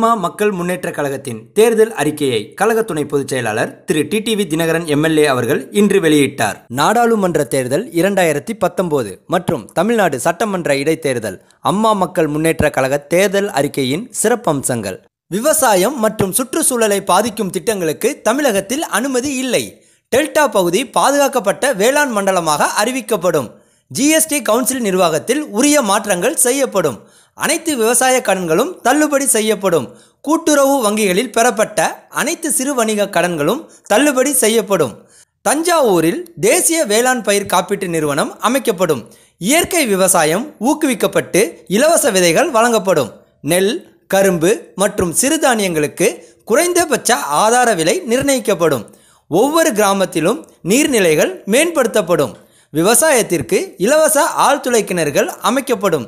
அம்மா மக்கள் முன்னேற்ற கழகத்தின் தேர்தல் அறிக்கையை கழக துணை பொதுச் செயலாளர் திரு டிடிவி தினகரன் எம்எல்ஏ அவர்கள் இன்று வெளியிட்டார். நாடாளுமன்ற தேர்தல் இரண்டாயிரத்தி பத்தொன்பது மற்றும் தமிழ்நாடு சட்டமன்ற இடைத்தேர்தல் அம்மா மக்கள் முன்னேற்ற கழக தேர்தல் அறிக்கையின் சிறப்பம்சங்கள். விவசாயம் மற்றும் சுற்றுச்சூழலை பாதிக்கும் திட்டங்களுக்கு தமிழகத்தில் அனுமதி இல்லை. டெல்டா பகுதி பாதுகாக்கப்பட்ட வேளாண் மண்டலமாக அறிவிக்கப்படும். ஜிஎஸ்டி கவுன்சில் நிர்வாகத்தில் உரிய மாற்றங்கள் செய்யப்படும். அனைத்து விவசாய கடன்களும் தள்ளுபடி செய்யப்படும். கூட்டுறவு வங்கிகளில் பெறப்பட்ட அனைத்து சிறு வணிக கடன்களும் தள்ளுபடி செய்யப்படும். தஞ்சாவூரில் தேசிய வேளாண் பயிர் காப்பீட்டு நிறுவனம் அமைக்கப்படும். இயற்கை விவசாயம் ஊக்குவிக்கப்பட்டு இலவச விதைகள் வழங்கப்படும். நெல் கரும்பு மற்றும் சிறுதானியங்களுக்கு குறைந்தபட்ச ஆதார விலை நிர்ணயிக்கப்படும். ஒவ்வொரு கிராமத்திலும் நீர்நிலைகள் மேம்படுத்தப்படும். விவசாயத்திற்கு இலவச ஆழ்துளை கிணறுகள் அமைக்கப்படும்.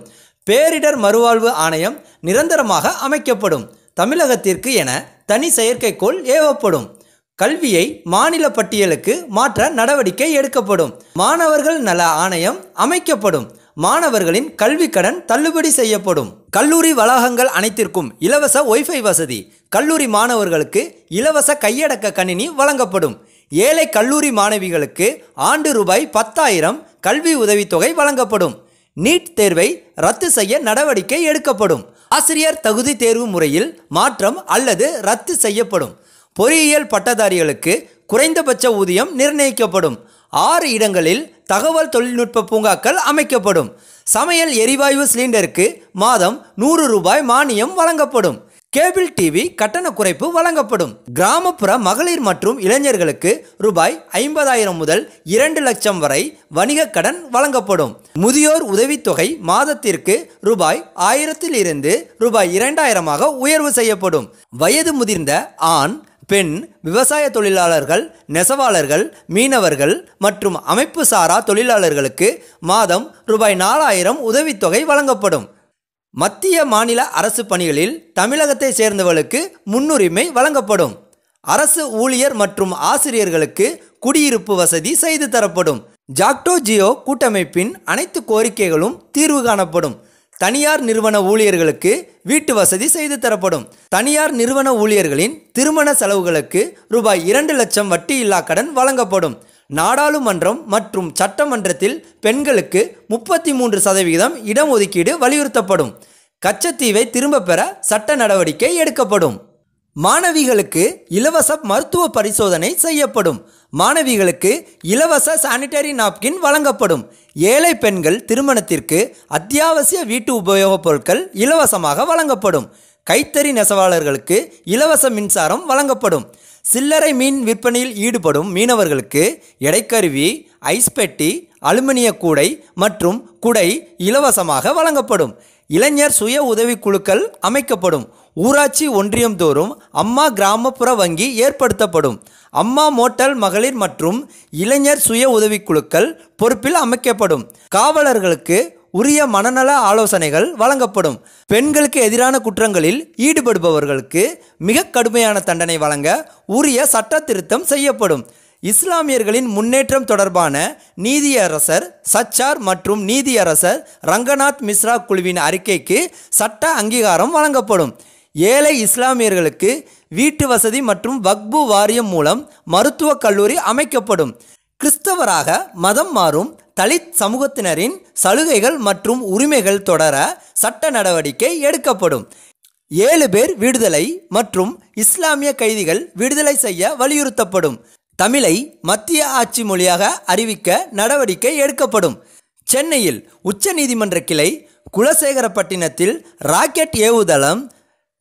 பேரிடர் மறுவாழ்வு ஆணையம் நிரந்தரமாக அமைக்கப்படும். தமிழகத்திற்கு என தனி செயற்கைக்கோள் ஏவப்படும். கல்வியை மாநில பட்டியலுக்கு மாற்ற நடவடிக்கை எடுக்கப்படும். மாணவர்கள் நல ஆணையம் அமைக்கப்படும். மாணவர்களின் கல்வி கடன் தள்ளுபடி செய்யப்படும். கல்லூரி வளாகங்கள் அனைத்திற்கும் இலவச ஒய்ஃபை வசதி. கல்லூரி மாணவர்களுக்கு இலவச கையடக்க கணினி வழங்கப்படும். ஏழை கல்லூரி மாணவிகளுக்கு ஆண்டு ரூபாய் பத்தாயிரம் கல்வி உதவித்தொகை வழங்கப்படும். நீட் தேர்வை ரத்து செய்ய நடவடிக்கை எடுக்கப்படும். ஆசிரியர் தகுதி தேர்வு முறையில் மாற்றம் அல்லது ரத்து செய்யப்படும். பொறியியல் பட்டதாரிகளுக்கு குறைந்தபட்ச ஊதியம் நிர்ணயிக்கப்படும். ஆறு இடங்களில் தகவல் தொழில்நுட்ப பூங்காக்கள் அமைக்கப்படும். சமையல் எரிவாயு சிலிண்டருக்கு மாதம் நூறு ரூபாய் மானியம் வழங்கப்படும். கேபிள் டிவி கட்டண குறைப்பு வழங்கப்படும். கிராமப்புற மகளிர் மற்றும் இளைஞர்களுக்கு ரூபாய் ஐம்பதாயிரம் முதல் இரண்டு லட்சம் வரை வணிக கடன் வழங்கப்படும். முதியோர் உதவித்தொகை மாதத்திற்கு ரூபாய் ஆயிரத்தில் இருந்து ரூபாய் இரண்டாயிரமாக உயர்வு செய்யப்படும். வயது முதிர்ந்த ஆண் பெண் விவசாய தொழிலாளர்கள் நெசவாளர்கள் மீனவர்கள் மற்றும் அமைப்பு சாரா தொழிலாளர்களுக்கு மாதம் ரூபாய் நாலாயிரம் உதவித்தொகை வழங்கப்படும். மத்திய மாநில அரசு பணிகளில் தமிழகத்தை சேர்ந்தவர்களுக்கு முன்னுரிமை வழங்கப்படும். அரசு ஊழியர் மற்றும் ஆசிரியர்களுக்கு குடியிருப்பு வசதி செய்து தரப்படும். ஜாக்டோ ஜியோ கூட்டமைப்பின் அனைத்து கோரிக்கைகளும் தீர்வு காணப்படும். தனியார் நிறுவன ஊழியர்களுக்கு வீட்டு வசதி செய்து தரப்படும். தனியார் நிறுவன ஊழியர்களின் திருமண செலவுகளுக்கு ரூபாய் இரண்டு லட்சம் வட்டியில்லா கடன் வழங்கப்படும். நாடாளுமன்றம் மற்றும் சட்டமன்றத்தில் பெண்களுக்கு முப்பத்தி மூன்று சதவிகிதம் இடஒதுக்கீடு வலியுறுத்தப்படும். கச்சத்தீவை திரும்ப பெற சட்ட நடவடிக்கை எடுக்கப்படும். மாணவிகளுக்கு இலவச மருத்துவ பரிசோதனை செய்யப்படும். மாணவிகளுக்கு இலவச சானிடரி நாப்கின் வழங்கப்படும். ஏழை பெண்கள் திருமணத்திற்கு அத்தியாவசிய வீட்டு உபயோகப் பொருட்கள் இலவசமாக வழங்கப்படும். கைத்தறி நெசவாளர்களுக்கு இலவச மின்சாரம் வழங்கப்படும். சில்லறை மீன் விற்பனையில் ஈடுபடும் மீனவர்களுக்கு எடைக்கருவி ஐஸ் பெட்டி அலுமினிய கூடை மற்றும் குடை இலவசமாக வழங்கப்படும். இளைஞர் சுய உதவிக்குழுக்கள் அமைக்கப்படும். ஊராட்சி ஒன்றியம் தோறும் அம்மா கிராமப்புற வங்கி ஏற்படுத்தப்படும். அம்மா மோட்டல் மகளிர் மற்றும் இளைஞர் சுய உதவிக்குழுக்கள் பொறுப்பில் அமைக்கப்படும். காவலர்களுக்கு உரிய மனநல ஆலோசனைகள் வழங்கப்படும். பெண்களுக்கு எதிரான குற்றங்களில் ஈடுபடுபவர்களுக்கு மிக கடுமையான தண்டனை வழங்க உரிய சட்ட திருத்தம் செய்யப்படும். இஸ்லாமியர்களின் முன்னேற்றம் தொடர்பான நீதியரசர் சச்சார் மற்றும் நீதியரசர் ரங்கநாத் மிஸ்ரா குழுவின் அறிக்கைக்கு சட்ட அங்கீகாரம் வழங்கப்படும். ஏழை இஸ்லாமியர்களுக்கு வீட்டு வசதி மற்றும் வக்பு வாரியம் மூலம் மருத்துவக் கல்லூரி அமைக்கப்படும். கிறிஸ்தவராக மதம் மாறும் தலித் சமூகத்தினரின் சலுகைகள் மற்றும் உரிமைகள் தொடர சட்ட நடவடிக்கை எடுக்கப்படும். ஏழு பேர் விடுதலை மற்றும் இஸ்லாமிய கைதிகள் விடுதலை செய்ய வலியுறுத்தப்படும். தமிழை மத்திய ஆட்சி மொழியாக அறிவிக்க நடவடிக்கை எடுக்கப்படும். சென்னையில் உச்சநீதிமன்ற கிளை குலசேகரப்பட்டினத்தில் ராக்கெட் ஏவுதளம்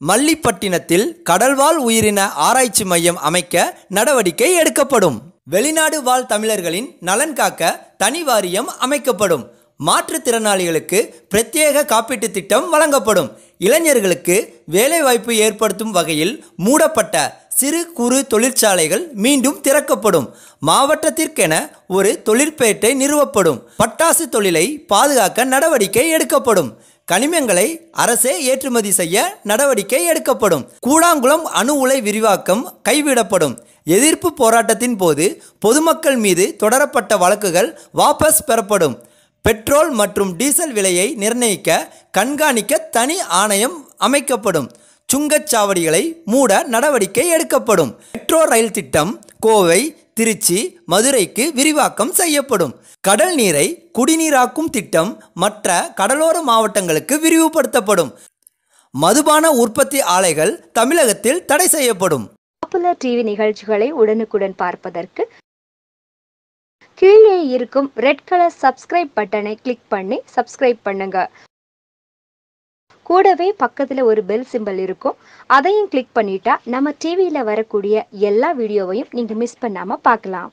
மல்லிப்பட்டினத்தில் கடல்வாழ் உயிரின ஆராய்ச்சி மையம் அமைக்க நடவடிக்கை எடுக்கப்படும். வெளிநாடு வாழ் தமிழர்களின் நலன் காக்க தனி வாரியம் அமைக்கப்படும். மாற்றுத்திறனாளிகளுக்கு பிரத்யேக காப்பீட்டு திட்டம் வழங்கப்படும். இளைஞர்களுக்கு வேலைவாய்ப்பு ஏற்படுத்தும் வகையில் மூடப்பட்ட சிறு குறு தொழிற்சாலைகள் மீண்டும் திறக்கப்படும். மாவட்டத்திற்கென ஒரு தொழிற்பேட்டை நிறுவப்படும். பட்டாசு தொழிலை பாதுகாக்க நடவடிக்கை எடுக்கப்படும். கனிமங்களை அரசே ஏற்றுமதி செய்ய நடவடிக்கை எடுக்கப்படும். கூடாங்குளம் அணு உலை விரிவாக்கம் கைவிடப்படும். எதிர்ப்பு போராட்டத்தின் போது பொதுமக்கள் மீது தொடரப்பட்ட வழக்குகள் வாபஸ் பெறப்படும். பெட்ரோல் மற்றும் டீசல் விலையை நிர்ணயிக்க கண்காணிக்க தனி ஆணையம் அமைக்கப்படும். சுங்கச்சாவடிகளை மூட நடவடிக்கை எடுக்கப்படும். மெட்ரோ ரயில் திட்டம் கோவை திருச்சி மதுரைக்கு விரிவாக்கம் செய்யப்படும். கடல் நீரை குடிநீராக்கும் திட்டம் மற்ற கடலோர மாவட்டங்களுக்கு விரிவுபடுத்தப்படும். மதுபான உற்பத்தி ஆலைகள் தமிழகத்தில் தடை செய்யப்படும். பாப்புலர் டிவி நிகழ்ச்சிகளை உடனுக்குடன் பார்ப்பதற்கு கீழே இருக்கும் ரெட் கலர் சப்ஸ்கிரைப் பட்டனை கிளிக் பண்ணி சப்ஸ்கிரைப் பண்ணுங்க. கூடவே பக்கத்தில் ஒரு பெல் சிம்பல் இருக்கும். அதையும் கிளிக் பண்ணிட்டா நம்ம டிவியில் வரக்கூடிய எல்லா வீடியோவையும் நீங்கள் மிஸ் பண்ணாமல் பார்க்கலாம்.